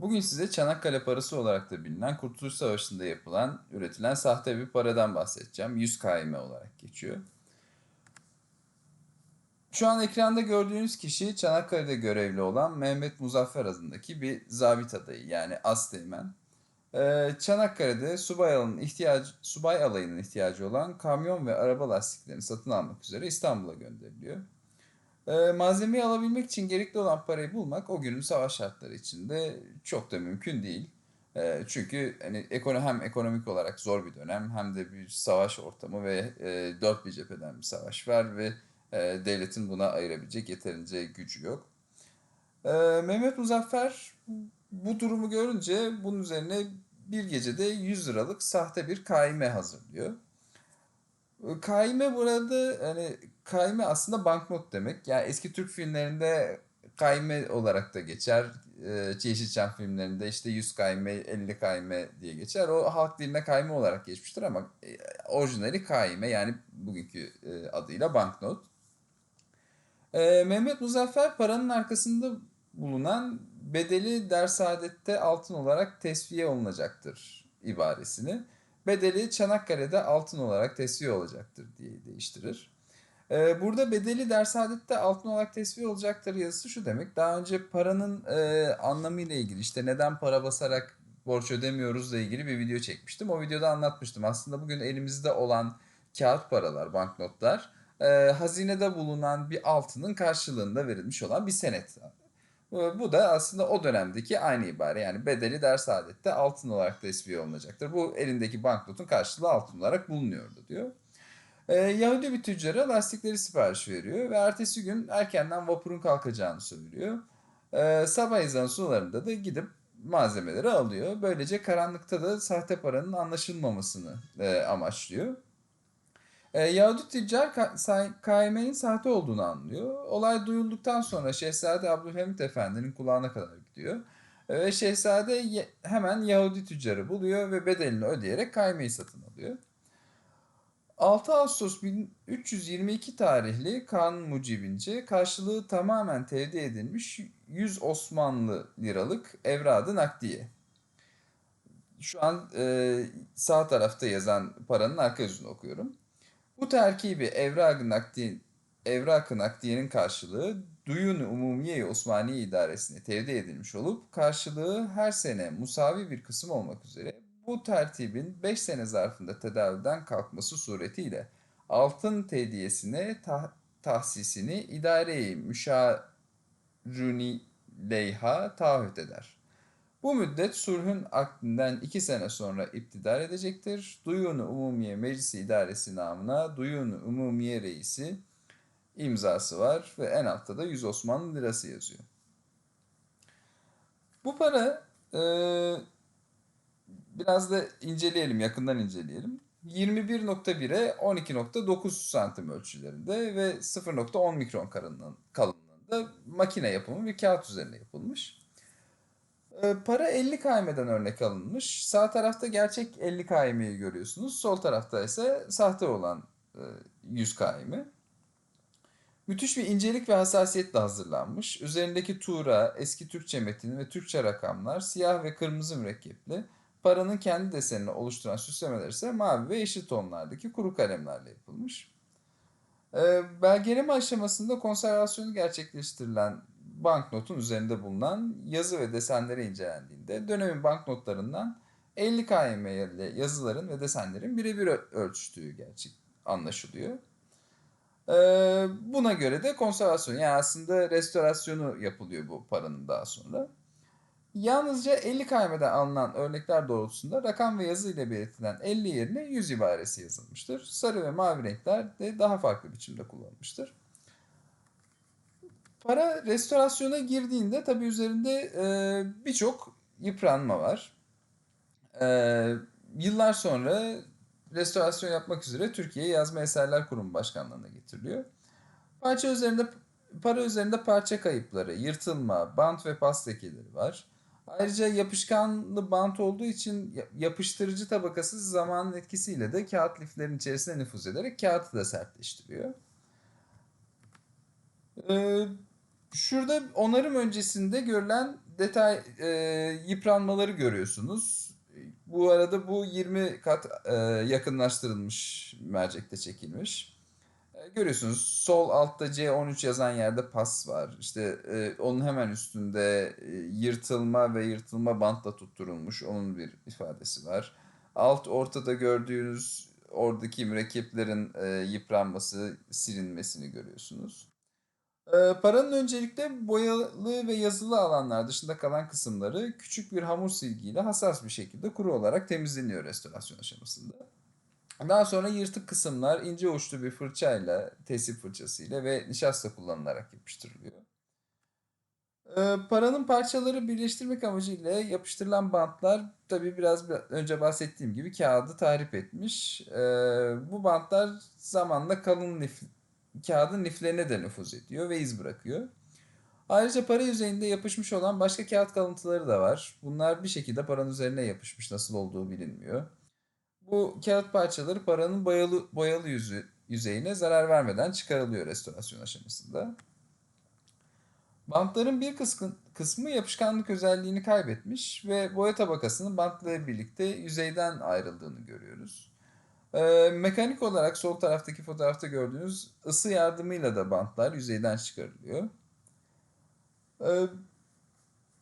Bugün size Çanakkale parası olarak da bilinen Kurtuluş Savaşı'nda yapılan, üretilen sahte bir paradan bahsedeceğim. 100 KM olarak geçiyor. Şu an ekranda gördüğünüz kişi Çanakkale'de görevli olan Mehmet Muzaffer adındaki bir zabit adayı yani Asteğmen. Ee, Çanakkale'de subay ihtiyacı, subay alayının ihtiyacı olan kamyon ve araba lastiklerini satın almak üzere İstanbul'a gönderiliyor. Ee, malzemeyi alabilmek için gerekli olan parayı bulmak o günün savaş şartları içinde çok da mümkün değil. Ee, çünkü hani ekonomi hem ekonomik olarak zor bir dönem hem de bir savaş ortamı ve e, dört bir cepheden bir savaş var ve e, devletin buna ayırabilecek yeterince gücü yok. Ee, Mehmet Muzaffer bu durumu görünce bunun üzerine bir gecede 100 liralık sahte bir kaime hazırlıyor. Kaime burada hani kaime aslında banknot demek. Yani eski Türk filmlerinde kaime olarak da geçer. Ee, Yeşilçam filmlerinde işte 100 kaime, 50 kaime diye geçer. O halk diline kaime olarak geçmiştir ama e, orijinali kaime yani bugünkü e, adıyla banknot. Ee, Mehmet Muzaffer paranın arkasında bulunan bedeli dersadette altın olarak tesviye olunacaktır ibaresini. Bedeli Çanakkale'de altın olarak tesviye olacaktır diye değiştirir. Ee, burada bedeli dersadette altın olarak tesviye olacaktır yazısı şu demek. Daha önce paranın e, anlamıyla ilgili işte neden para basarak borç ödemiyoruzla ilgili bir video çekmiştim. O videoda anlatmıştım. Aslında bugün elimizde olan kağıt paralar, banknotlar e, hazinede bulunan bir altının karşılığında verilmiş olan bir senet. Bu da aslında o dönemdeki aynı ibare. Yani bedeli ders adette altın olarak tesviye olunacaktır. Bu elindeki banknotun karşılığı altın olarak bulunuyordu diyor. Ee, Yahudi bir tüccara lastikleri sipariş veriyor ve ertesi gün erkenden vapurun kalkacağını söylüyor. Ee, sabah ezan sularında da gidip malzemeleri alıyor. Böylece karanlıkta da sahte paranın anlaşılmamasını e, amaçlıyor. E, Yahudi tüccar KM'nin sahte olduğunu anlıyor. Olay duyulduktan sonra Şehzade Abdülhamit Efendi'nin kulağına kadar gidiyor. E, ve Şehzade hemen Yahudi tüccarı buluyor ve bedelini ödeyerek KM'yi satın alıyor. 6 Ağustos 1322 tarihli kanun mucibince karşılığı tamamen tevdi edilmiş 100 Osmanlı liralık evradı nakdiye. Şu an e, sağ tarafta yazan paranın arka yüzünü okuyorum. Bu terkibi evrak-ı nakdi, evrak-ı nakdiyenin karşılığı Duyun-u Umumiye Osmaniye İdaresi'ne tevdi edilmiş olup karşılığı her sene musavi bir kısım olmak üzere bu tertibin 5 sene zarfında tedaviden kalkması suretiyle altın tediyesine tah- tahsisini idare-i müşaruni leyha taahhüt eder. Bu müddet sulhün akdinden iki sene sonra iptidar edecektir. Duyun-u Umumiye Meclisi İdaresi namına Duyun-u Umumiye Reisi imzası var ve en altta da 100 Osmanlı lirası yazıyor. Bu para e, biraz da inceleyelim, yakından inceleyelim. 21.1'e 12.9 santim ölçülerinde ve 0.10 mikron kalınlığında makine yapımı bir kağıt üzerine yapılmış. Ee, para 50 kaymeden örnek alınmış. Sağ tarafta gerçek 50 kaymeyi görüyorsunuz. Sol tarafta ise sahte olan e, 100 kaymi. Müthiş bir incelik ve hassasiyetle hazırlanmış. Üzerindeki tuğra, eski Türkçe metini ve Türkçe rakamlar siyah ve kırmızı mürekkepli. Paranın kendi desenini oluşturan süslemeler ise mavi ve yeşil tonlardaki kuru kalemlerle yapılmış. Ee, belgeleme aşamasında konservasyonu gerçekleştirilen banknotun üzerinde bulunan yazı ve desenlere incelendiğinde dönemin banknotlarından 50 km ile yazıların ve desenlerin birebir ölçtüğü gerçek anlaşılıyor. Ee, buna göre de konservasyon yani aslında restorasyonu yapılıyor bu paranın daha sonra. Yalnızca 50 km'den alınan örnekler doğrultusunda rakam ve yazı ile belirtilen 50 yerine 100 ibaresi yazılmıştır. Sarı ve mavi renkler de daha farklı biçimde kullanılmıştır. Para restorasyona girdiğinde tabi üzerinde e, birçok yıpranma var. E, yıllar sonra restorasyon yapmak üzere Türkiye Yazma Eserler Kurumu Başkanlığı'na getiriliyor. Parça üzerinde para üzerinde parça kayıpları, yırtılma, bant ve pas lekeleri var. Ayrıca yapışkanlı bant olduğu için yapıştırıcı tabakası zamanın etkisiyle de kağıt liflerin içerisine nüfuz ederek kağıtı da sertleştiriyor. Ee, şurada onarım öncesinde görülen detay e, yıpranmaları görüyorsunuz. Bu arada bu 20 kat e, yakınlaştırılmış mercekte çekilmiş. E, görüyorsunuz sol altta C13 yazan yerde pas var. İşte e, onun hemen üstünde e, yırtılma ve yırtılma bantla tutturulmuş. Onun bir ifadesi var. Alt ortada gördüğünüz oradaki mürekkeplerin e, yıpranması, silinmesini görüyorsunuz. E, paranın öncelikle boyalı ve yazılı alanlar dışında kalan kısımları küçük bir hamur silgiyle hassas bir şekilde kuru olarak temizleniyor restorasyon aşamasında. Daha sonra yırtık kısımlar ince uçlu bir fırçayla, tesip fırçasıyla ve nişasta kullanılarak yapıştırılıyor. Ee, paranın parçaları birleştirmek amacıyla yapıştırılan bantlar tabii biraz önce bahsettiğim gibi kağıdı tahrip etmiş. Ee, bu bantlar zamanla kalın lif, kağıdın liflerine de nüfuz ediyor ve iz bırakıyor. Ayrıca para yüzeyinde yapışmış olan başka kağıt kalıntıları da var. Bunlar bir şekilde paranın üzerine yapışmış. Nasıl olduğu bilinmiyor. Bu kağıt parçaları paranın boyalı, boyalı yüzü, yüzeyine zarar vermeden çıkarılıyor restorasyon aşamasında. Bantların bir kısmı, yapışkanlık özelliğini kaybetmiş ve boya tabakasının bantla birlikte yüzeyden ayrıldığını görüyoruz. Ee, mekanik olarak sol taraftaki fotoğrafta gördüğünüz ısı yardımıyla da bantlar yüzeyden çıkarılıyor. Ee,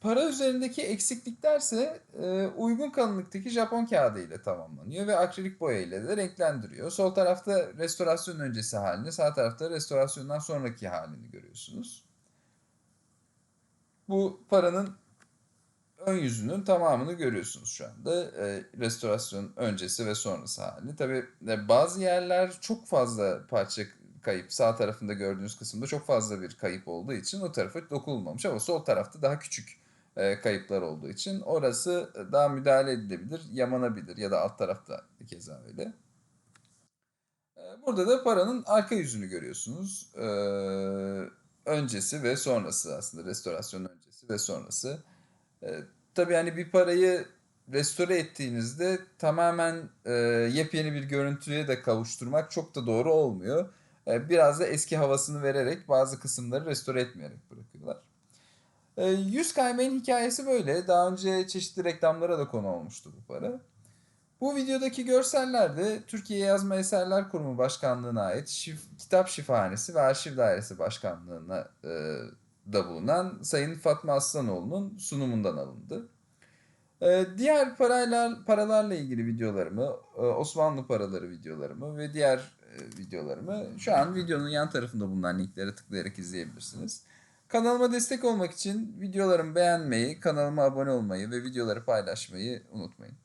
para üzerindeki eksikliklerse e, uygun kalınlıktaki Japon kağıdı ile tamamlanıyor ve akrilik boya ile de renklendiriyor. Sol tarafta restorasyon öncesi halini, sağ tarafta restorasyondan sonraki halini görüyorsunuz. Bu paranın ön yüzünün tamamını görüyorsunuz şu anda. E, restorasyon öncesi ve sonrası halini. Tabi bazı yerler çok fazla parça kayıp. Sağ tarafında gördüğünüz kısımda çok fazla bir kayıp olduğu için o tarafa dokunulmamış. Ama sol tarafta daha küçük e, kayıplar olduğu için orası daha müdahale edilebilir, yamanabilir ya da alt tarafta keza öyle. E, burada da paranın arka yüzünü görüyorsunuz. E, öncesi ve sonrası aslında restorasyon öncesi ve sonrası. E, tabii hani bir parayı restore ettiğinizde tamamen e, yepyeni bir görüntüye de kavuşturmak çok da doğru olmuyor. E, biraz da eski havasını vererek bazı kısımları restore etmeyerek bırakıyorlar. E, yüz kaymayın hikayesi böyle. Daha önce çeşitli reklamlara da konu olmuştu bu para. Bu videodaki görseller de Türkiye Yazma Eserler Kurumu Başkanlığı'na ait şif, Kitap Şifahanesi ve Arşiv Dairesi Başkanlığı'na e, da bulunan Sayın Fatma Aslanoğlu'nun sunumundan alındı. E, diğer parayla, paralarla ilgili videolarımı, e, Osmanlı paraları videolarımı ve diğer e, videolarımı şu an videonun yan tarafında bulunan linklere tıklayarak izleyebilirsiniz. Kanalıma destek olmak için videolarımı beğenmeyi, kanalıma abone olmayı ve videoları paylaşmayı unutmayın.